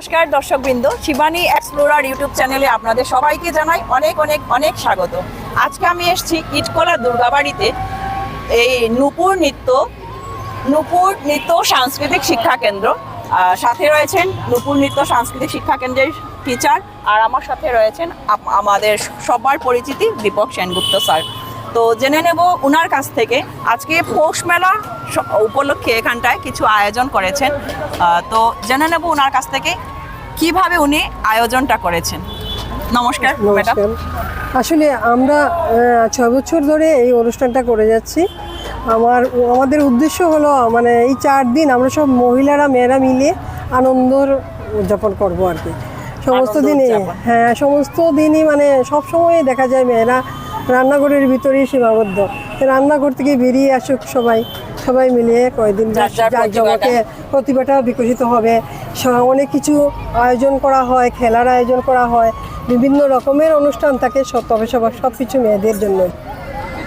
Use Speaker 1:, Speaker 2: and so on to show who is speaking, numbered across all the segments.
Speaker 1: নমস্কার দর্শকবৃন্দ, Shivani explorer YouTube চ্যানেলে আপনাদের সবাইকে জানাই অনেক অনেক অনেক স্বাগত। আজকে আমি এসেছি ইটকলা দুর্গাবাড়িতে, এই নূপুর নৃত্য নূপুর নৃত্য সাংস্কৃতিক শিক্ষা কেন্দ্র। সাথে রয়েছেন নূপুর নৃত্য সাংস্কৃতিক শিক্ষা কেন্দ্রের টিচার আর আমার সাথে রয়েছেন আমাদের সবার পরিচিতি দীপক সেনগুপ্ত স্যার। তো জেনে নেব ওনার কাছ থেকে। আজকে পৌষ মেলা উপলক্ষে এখানটায় কিছু আয়োজন করেছেন। তো জেনে নেব ওনার কাছ থেকে কীভাবে উনি আয়োজনটা করেছেন। নমস্কার ম্যাডাম।
Speaker 2: আসলে আমরা ছয় বছর ধরে এই অনুষ্ঠানটা করে যাচ্ছি। আমার আমাদের উদ্দেশ্য হলো মানে এই চার দিন আমরা সব মহিলারা মেয়েরা মিলে আনন্দর উদযাপন করব আর কি। সমস্ত দিনে হ্যাঁ সমস্ত দিনই মানে সব সময় দেখা যায় মেয়েরা রান্নাঘরের ভিতরেই সীমাবদ্ধ। রান্নাঘর থেকে বেরিয়ে আসুক সবাই সবাই মিলিয়ে কয়েকদিন জগতে প্রতিভাটা বিকশিত হবে। অনেক কিছু আয়োজন করা হয় খেলার আয়োজন করা হয় বিভিন্ন রকমের অনুষ্ঠান থাকে সব তবে সব সব কিছু মেয়েদের জন্য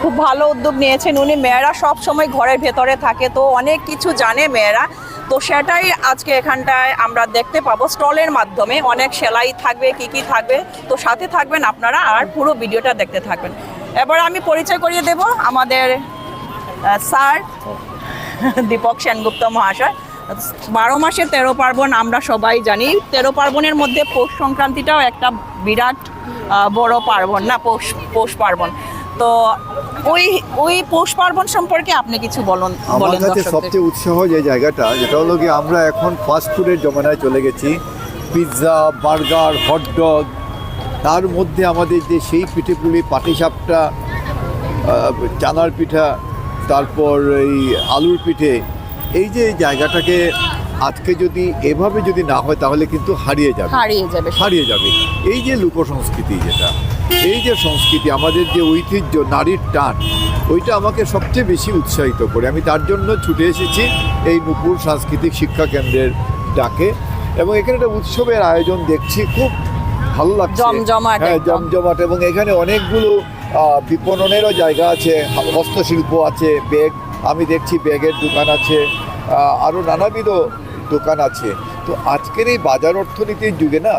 Speaker 1: খুব ভালো উদ্যোগ নিয়েছেন উনি। মেয়েরা সব সময় ঘরের ভেতরে থাকে তো অনেক কিছু জানে মেয়েরা। তো সেটাই আজকে এখানটায় আমরা দেখতে পাবো স্টলের মাধ্যমে। অনেক সেলাই থাকবে কি কি থাকবে। তো সাথে থাকবেন আপনারা আর পুরো ভিডিওটা দেখতে থাকবেন। এবার আমি পরিচয় করিয়ে দেব আমাদের স্যার দীপক সেনগুপ্ত মহাশয়। বারো মাসে তেরো পার্বণ আমরা সবাই জানি। তেরো পার্বণের মধ্যে পৌষ সংক্রান্তিটাও একটা বিরাট বড় পার্বণ না পৌষ পৌষ পার্বণ। তো ওই ওই পৌষ পার্বণ সম্পর্কে আপনি কিছু বলুন
Speaker 3: আমার
Speaker 1: বলেন
Speaker 3: কাছে সবচেয়ে উৎসাহ যে জায়গাটা যেটা হলো কি আমরা এখন ফাস্ট ফুডের জমানায় চলে গেছি। পিৎজা বার্গার হটডগ তার মধ্যে আমাদের যে সেই পিঠেপুলি পাটিসাপটা চানার পিঠা তারপর এই আলুর পিঠে এই যে জায়গাটাকে আজকে যদি এভাবে যদি না হয় তাহলে কিন্তু হারিয়ে যাবে।
Speaker 1: হারিয়ে যাবে।
Speaker 3: হারিয়ে যাবে। এই যে লোক সংস্কৃতি যেটা এই যে সংস্কৃতি আমাদের যে ঐতিহ্য নারীর টান ওইটা আমাকে সবচেয়ে বেশি উৎসাহিত করে। আমি তার জন্য ছুটে এসেছি এই নুপুর সাংস্কৃতিক শিক্ষা কেন্দ্রের ডাকে। এবং এখানে একটা উৎসবের আয়োজন দেখছি খুব ভালো লাগছে।
Speaker 1: জমজমাট
Speaker 3: হ্যাঁ জমজমাট। এবং এখানে অনেকগুলো বিপণনেরও জায়গা আছে হস্তশিল্প আছে ব্যাগ আমি দেখছি ব্যাগের দোকান আছে আরও নানাবিধ দোকান আছে। তো আজকের এই বাজার অর্থনীতির যুগে না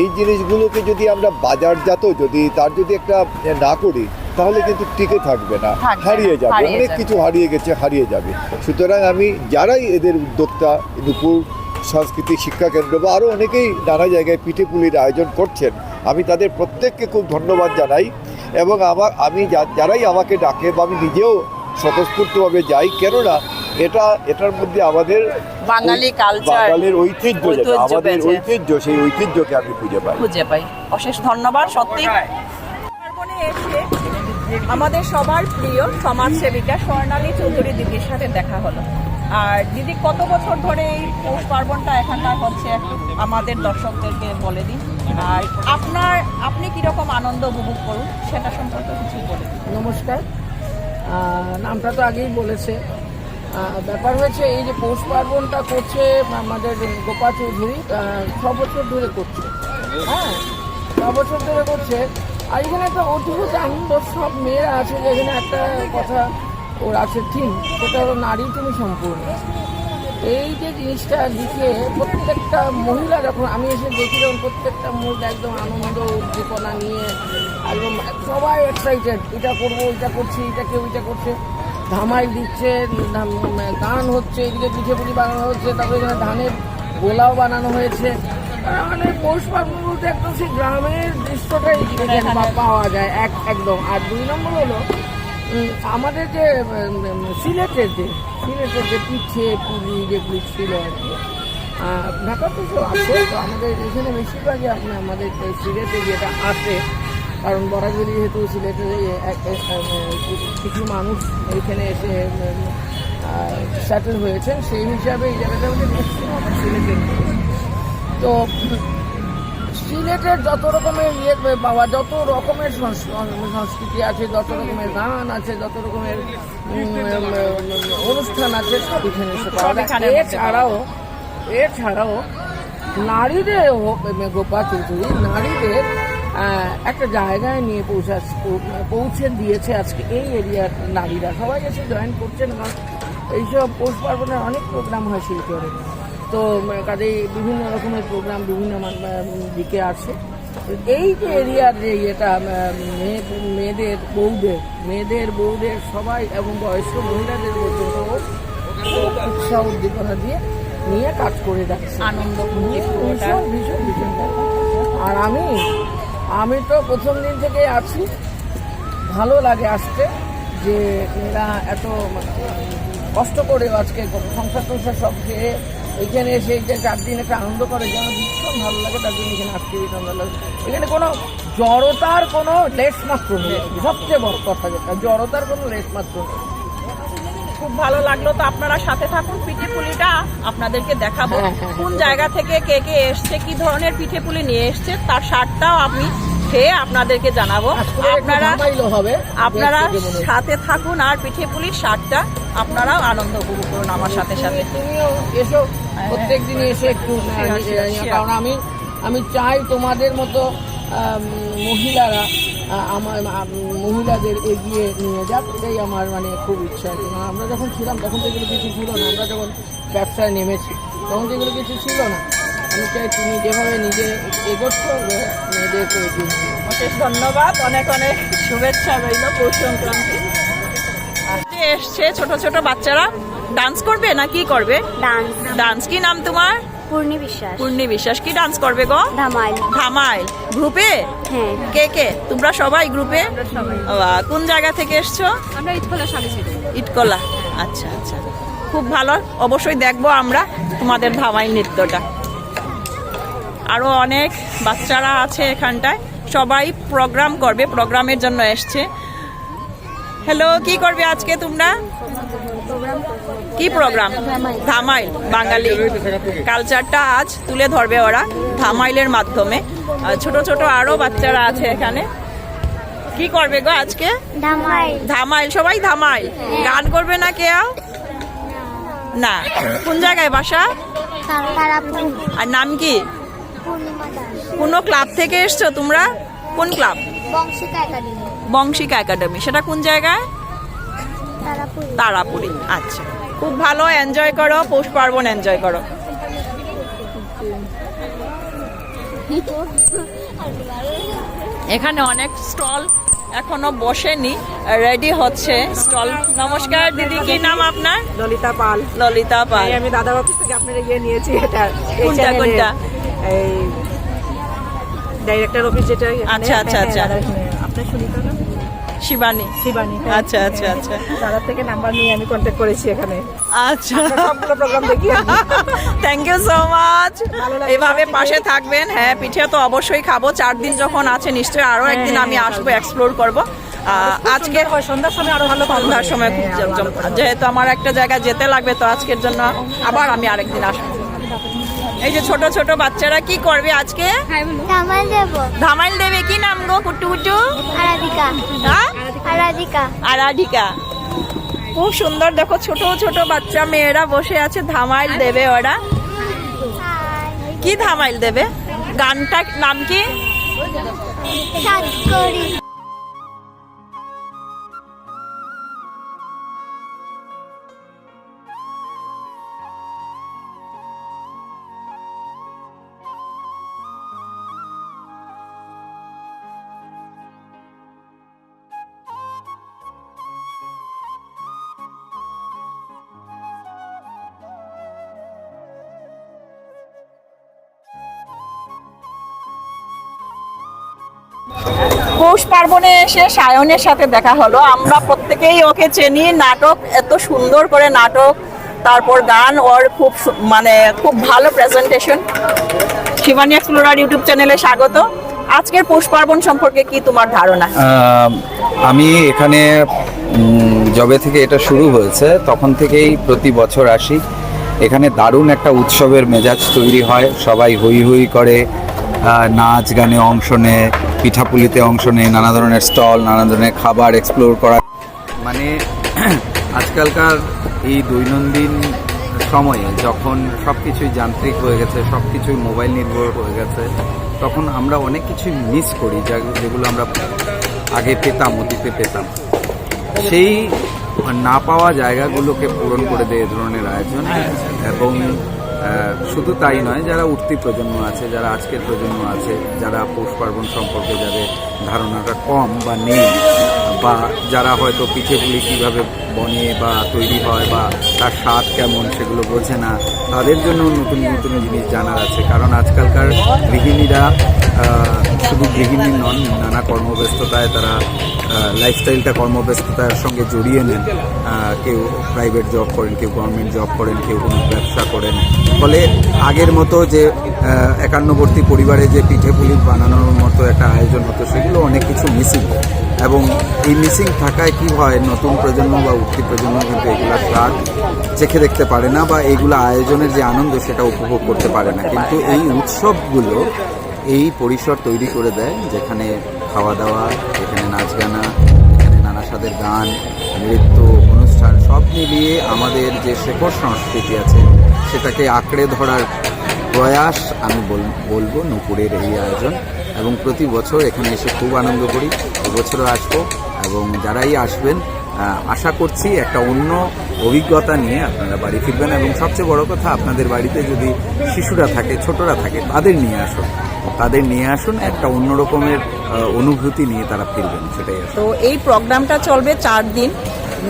Speaker 3: এই জিনিসগুলোকে যদি আমরা বাজারজাত যদি তার যদি একটা না করি তাহলে কিন্তু টিকে থাকবে না হারিয়ে যাবে। অনেক কিছু হারিয়ে গেছে হারিয়ে যাবে। সুতরাং আমি যারাই এদের উদ্যোক্তা দুপুর সাংস্কৃতিক শিক্ষা কেন্দ্র বা আরও অনেকেই নানা জায়গায় পিঠে পুলির আয়োজন করছেন। আমি তাদের প্রত্যেককে খুব ধন্যবাদ জানাই এবং আমার আমি যা- যারাই আমাকে ডাকে বা আমি নিজেও স্বতঃস্ফূর্তভাবে যাই কেননা এটা এটার মধ্যে আমাদের
Speaker 1: বাঙালি culture,
Speaker 3: বাঙালির ঐতিহ্য আমাদের ঐতিহ্য সেই ঐতিহ্যকে আমি খুঁজে পাই।
Speaker 1: খুঁজে পাই। অশেষ ধন্যবাদ সত্যি। এসে আমাদের সবার প্রিয় সমাজসেবিকা স্বর্ণালী চৌধুরী দিদির সাথে দেখা হলো। আর দিদি, কত বছর ধরে এই পৌষ পার্বণটা এখানকার হচ্ছে আমাদের দর্শকদেরকে বলে দিন। আর আপনার, আপনি কীরকম আনন্দ উপভোগ করুন, সেটা সম্পর্কে কিছু বলে
Speaker 4: নমস্কার। নামটা তো আগেই বলেছে। ব্যাপার হয়েছে, এই যে পৌষ পার্বণটা করছে আমাদের গোপা চৌধুরী ছ বছর ধরে করছে। হ্যাঁ ছ বছর ধরে করছে। আর এখানে একটা অদ্ভুত আনন্দ সব মেয়েরা আছে যে এখানে একটা কথা ওর আছে থিম সেটা হলো নারী তুমি সম্পূর্ণ। এই যে জিনিসটা লিখে প্রত্যেকটা মহিলা যখন আমি এসে দেখি যখন প্রত্যেকটা মহিলা একদম আনন্দ উদ্দীপনা নিয়ে একদম সবাই এক্সাইটেড এটা করব এটা করছি এটা কেউ এটা করছে। ধামাই দিচ্ছে গান হচ্ছে এদিকে পিঠে পুলি বানানো হচ্ছে তারপরে এখানে ধানের গোলাও বানানো হয়েছে। মানে পৌষ পার্বণ বলতে একদম সেই গ্রামের দৃশ্যটাই পাওয়া যায় এক একদম। আর দুই নম্বর হলো আমাদের যে সিলেটের যে সিলেটের যে পিঠে, পুলি যেগুলি ছিল আর কি ঢাকাতে তো আছে, তো আমাদের এখানে বেশিরভাগই আপনি আমাদের সিলেটে যেটা আছে, কারণ বরাজলি যেহেতু সিলেটে কিছু মানুষ এইখানে এসে সেটেল হয়েছেন, সেই হিসাবে এই জায়গাটা ম্যাক্সিমাম সিলেটের তো সিলেটের যত রকমের ইয়ে বাবা যত রকমের সংস- সংস্কৃতি আছে যত রকমের গান আছে যত রকমের অনুষ্ঠান আছে সব এখানে এসে পাওয়া যায়। এছাড়াও এছাড়াও নারীদের গোপা চৌধুরী নারীদের একটা জায়গায় নিয়ে পৌঁছা পৌঁছে দিয়েছে আজকে। এই এরিয়ার নারীরা সবাই এসে জয়েন করছেন। কারণ এইসব পৌষ পার্বণের অনেক প্রোগ্রাম হয় শিলচরে। তো উম, কাজেই বিভিন্ন রকমের প্রোগ্রাম বিভিন্ন দিকে আছে। এই যে এরিয়ার যে এটা উম, মেয়েদের বউদের মেয়েদের বউদের সবাই এবং বয়স্ক মহিলাদের পর্যন্ত উৎসাহ উদ্দীপনা দিয়ে নিয়ে কাজ করে যাচ্ছে।
Speaker 1: আনন্দ খুঁজে পুরোটা।
Speaker 4: ভীষণ ভীষণ ভীষণ আর আমি আমি তো প্রথম দিন থেকে আছি। ভালো লাগে আসতে যে এরা এত মানে কষ্ট করে আজকে সংসার টংসার সব খেয়ে এখানে এসে যে চার দিন একটা আনন্দ করে যেন ভীষণ ভালো লাগে তার জন্য এখানে আসতে ভীষণ ভালো লাগে। এখানে কোনো জড়তার কোনো লেশ মাত্র নেই। সবচেয়ে বড় কথা যেটা জড়তার কোনো লেশ মাত্র নেই।
Speaker 1: খুব ভালো লাগল তো আপনারা সাথে থাকুন পিঠে পুলিটা। আপনাদেরকে দেখাবো
Speaker 4: হ্যাঁ, হ্যাঁ,
Speaker 1: কোন জায়গা থেকে কে কে এসছে কি ধরনের পিঠে পুলি নিয়ে এসছে তার স্বাদটাও আমি খেয়ে আপনাদেরকে জানাব। আপনারা
Speaker 4: হবে।
Speaker 1: আপনারা। সাথে থাকুন আর পিঠে পুলির স্বাদটা আপনারাও আনন্দ উপভোগ করুন আমার সাথে সাথে।
Speaker 4: তুমিও এসো। প্রত্যেক দিনই এসে একটু
Speaker 1: sure.
Speaker 4: কারণ আমি আমি চাই তোমাদের মতো মহিলারা আমার মহিলাদের এগিয়ে নিয়ে যাক। এটাই আমার মানে খুব ইচ্ছা। আমরা যখন ছিলাম তখন তো এগুলো কিছু ছিল না। আমরা যখন ব্যবসায় নেমেছি তখন তো এগুলো কিছু ছিল না। আমি চাই তুমি যেভাবে নিজে এগোচ্ছ মেয়েদেরকে এগিয়ে
Speaker 1: অশেষ ধন্যবাদ অনেক অনেক শুভেচ্ছা রইল পৌষ সংক্রান্তি। আজকে এসছে ছোট ছোট বাচ্চারা। ডান্স করবে না কি করবে?
Speaker 5: ডান্স
Speaker 1: ডান্স কি নাম তোমার?
Speaker 5: পূর্ণি বিশ্বাস।
Speaker 1: পূর্ণি বিশ্বাস কি ডান্স করবে গো?
Speaker 5: ধামাইল
Speaker 1: ধামাইল গ্রুপে
Speaker 5: হ্যাঁ।
Speaker 1: কে কে? তোমরা সবাই গ্রুপে বাহ, কোন জায়গা থেকে এসছো?
Speaker 5: আমরা ইটখোলা স্বামী
Speaker 1: ইটকলা আচ্ছা আচ্ছা। খুব ভালো। অবশ্যই দেখব আমরা তোমাদের ধামাই নৃত্যটা। আরও অনেক বাচ্চারা আছে এখানটায়। সবাই প্রোগ্রাম করবে প্রোগ্রামের জন্য এসছে। হ্যালো কি করবে আজকে তোমরা? কি প্রোগ্রাম ধামাইল বাঙালি। কালচারটা আজ তুলে ধরবে ওরা ধামাইলের মাধ্যমে। ছোট ছোট আরও বাচ্চারা আছে এখানে। কি করবে গো আজকে?
Speaker 5: ধামাইল।
Speaker 1: সবাই ধামাইল। গান করবে না কেউ? না। কোন জায়গায় বাসা? আর নাম কি? কোনো ক্লাব থেকে এসছো তোমরা? কোন club?
Speaker 5: Banshika academy.
Speaker 1: Banshika academy. সেটা কোন জায়গায়?
Speaker 5: তারাপুর।
Speaker 1: তারাপুরি। আচ্ছা। খুব ভালো এনজয় করো পৌষ পার্বণ এনজয় করো। এখানে অনেক স্টল এখনও বসেনি রেডি হচ্ছে স্টল। নমস্কার দিদি কি নাম আপনার?
Speaker 6: ললিতা পাল।
Speaker 1: ললিতা পাল।
Speaker 6: আমি দাদা অফিস থেকে আপনার ইয়ে নিয়েছি এটা।
Speaker 1: কোনটা, কোনটা?
Speaker 6: এই ডাইরেক্টর অফিস যেটা
Speaker 1: আচ্ছা, আচ্ছা,
Speaker 6: হ্যাঁ,
Speaker 1: আচ্ছা।
Speaker 6: আপনার সুনিতা না
Speaker 1: শিবানী।
Speaker 6: শিবানী হ্যাঁ।
Speaker 1: আচ্ছা আচ্ছা আচ্ছা।
Speaker 6: দাদার থেকে নাম্বার নিয়ে আমি কন্ট্যাক্ট করেছি এখানে।
Speaker 1: আচ্ছা।
Speaker 6: সবগুলো প্রোগ্রাম দেখি
Speaker 1: থ্যাংক ইউ সো মাচ এভাবে পাশে থাকবেন। হ্যাঁ পিঠে তো অবশ্যই খাব। চার দিন যখন আছে নিশ্চয়ই আরও একদিন আমি আসব এক্সপ্লোর করব। আজকে
Speaker 6: হয়, সন্ধ্যার সময় আরও ভালো
Speaker 1: সন্ধ্যার সময় খুব
Speaker 6: হ্যাঁ,
Speaker 1: যেহেতু আমার একটা জায়গায় যেতে লাগবে তো আজকের জন্য আবার আমি আরেকদিন আসব। এই যে ছোট ছোট বাচ্চারা কি করবে আজকে?
Speaker 5: ধামাইল দেব।
Speaker 1: ধামাইল দেবে কি নাম গো কুট্টু কুটু
Speaker 5: আরাধিকা।
Speaker 1: হ্যাঁ?
Speaker 5: আরাধিকা।
Speaker 1: আরাধিকা। খুব সুন্দর দেখো ছোট ছোট বাচ্চা মেয়েরা বসে আছে ধামাইল দেবে ওরা। কি ধামাইল দেবে? গানটা নাম কি? পৌষ পার্বণে এসে সায়নের সাথে দেখা হলো। আমরা প্রত্যেকেই ওকে চিনি। নাটক এত সুন্দর করে নাটক, তারপর গান, ওর খুব মানে খুব ভালো প্রেজেন্টেশন শিবানী এক্সপ্লোরার ইউটিউব চ্যানেলে স্বাগত। আজকের পৌষ পার্বণ সম্পর্কে কি তোমার ধারণা?
Speaker 7: আমি এখানে যবে থেকে এটা শুরু হয়েছে, তখন থেকেই প্রতি বছর আসি। এখানে দারুণ একটা উৎসবের মেজাজ তৈরি হয়। সবাই হই হই করে নাচ গানে অংশ নেয়। পিঠাপুলিতে অংশ নেয় নানা ধরনের স্টল, নানা ধরনের খাবার এক্সপ্লোর করা। মানে আজকালকার এই দৈনন্দিন সময়ে যখন সব কিছুই যান্ত্রিক হয়ে গেছে সব কিছুই মোবাইল নির্ভর হয়ে গেছে, তখন আমরা অনেক কিছুই মিস করি যা- যেগুলো আমরা আগে পেতাম, অতীতে পেতাম। সেই না পাওয়া জায়গাগুলোকে পূরণ করে দেয় এ ধরনের আয়োজন এবং শুধু তাই নয়, যারা উঠতি প্রজন্ম আছে, যারা আজকের প্রজন্ম আছে, যারা পৌষ পার্বণ সম্পর্কে যাদের ধারণাটা কম বা নেই, বা যারা হয়তো পিঠেগুলি কীভাবে বনে বা তৈরি হয় বা তার স্বাদ কেমন সেগুলো বোঝে না, তাদের জন্য নতুন নতুন জিনিস জানার আছে। কারণ আজকালকার গৃহিণীরা শুধু গৃহিণী নন, নানা কর্মব্যস্ততায় তারা লাইফস্টাইলটা কর্মব্যস্ততার সঙ্গে জড়িয়ে নেন। কেউ প্রাইভেট জব করেন, কেউ গভর্নমেন্ট জব করেন, কেউ কোনো ব্যবসা করেন। ফলে আগের মতো যে একান্নবর্তী পরিবারে যে পিঠে পুলি বানানোর মতো একটা আয়োজন হতো, সেগুলো অনেক কিছু মিসিং এবং এই মিসিং থাকায় কি হয়, নতুন প্রজন্ম বা উঠতি প্রজন্ম কিন্তু এগুলো স্বাদ চেখে দেখতে পারে না বা এইগুলো আয়োজনের যে আনন্দ, সেটা উপভোগ করতে পারে না। কিন্তু এই উৎসবগুলো এই পরিসর তৈরি করে দেয়, যেখানে খাওয়া দাওয়া এখানে নাচ গানা যেখানে নানা স্বাদের গান, নৃত্য, অনুষ্ঠান, সব মিলিয়ে আমাদের যে শেকড় সংস্কৃতি আছে, সেটাকে আঁকড়ে ধরার প্রয়াস আমি বলব নুপুরের এই আয়োজন। এবং প্রতি বছর এখানে এসে খুব আনন্দ করি। এবছরও আসব। এবং যারাই আসবেন আশা করছি একটা অন্য অভিজ্ঞতা নিয়ে আপনারা বাড়ি ফিরবেন। এবং সবচেয়ে বড় কথা, আপনাদের বাড়িতে যদি শিশুরা থাকে, ছোটরা থাকে, তাদের নিয়ে আসুন। তাদের নিয়ে আসুন, একটা অন্য রকমের অনুভূতি নিয়ে তারা ফিরবেন, সেটাই
Speaker 1: তো এই প্রোগ্রামটা চলবে চার দিন,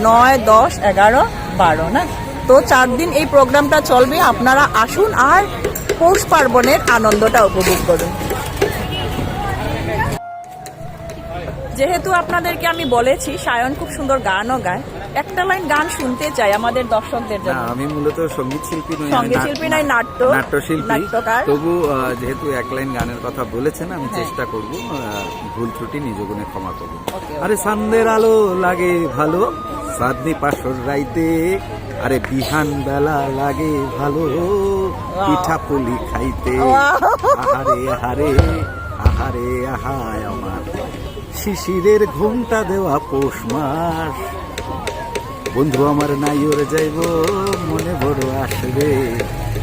Speaker 1: নয়, দশ, এগারো, বারো, না? তো চার দিন এই প্রোগ্রামটা চলবে, আপনারা আসুন আর পৌষ পার্বণের আনন্দটা উপভোগ করুন। যেহেতু আপনাদেরকে আমি বলেছি, সায়ন খুব সুন্দর গানও গায়। একটা লাইন গান শুনতে চাই আমাদের দর্শকদের জন্য।
Speaker 7: আমি মূলত সংগীত শিল্পী নই সংগীত
Speaker 1: শিল্পী নয়, নাট্য-
Speaker 7: নাট্যশিল্পী। তবু যেহেতু এক লাইন গানের কথা বলেছেন আমি
Speaker 1: হ্যাঁ।
Speaker 7: চেষ্টা করব ভুল ত্রুটি নিজ গুণে ক্ষমা করব। আরে সান্দের আলো লাগে ভালো সাদনি পাশর রাইতে আরে বিহান বেলা লাগে ভালো পিঠা পুলি খাইতে। আহারে আহারে আহারে আহায় আমার। শিশিরের ঘুমটা দেওয়া পৌষ মাস বন্ধু, আমার নাইওর যাইব, মনে বড় আসবে।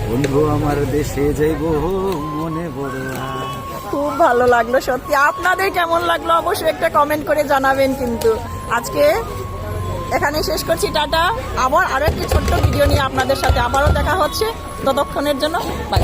Speaker 7: বন্ধু, আমার দেশে যাইব, মনে বড়
Speaker 1: খুব ভালো লাগল, সত্যি। আপনাদের কেমন লাগল? অবশ্যই একটা কমেন্ট করে জানাবেন কিন্তু। আজকে এখানে শেষ করছি, টাটা। আবার আরও একটি ছোট্ট ভিডিও নিয়ে আপনাদের সাথে আবারও দেখা হচ্ছে। ততক্ষণের জন্য বাই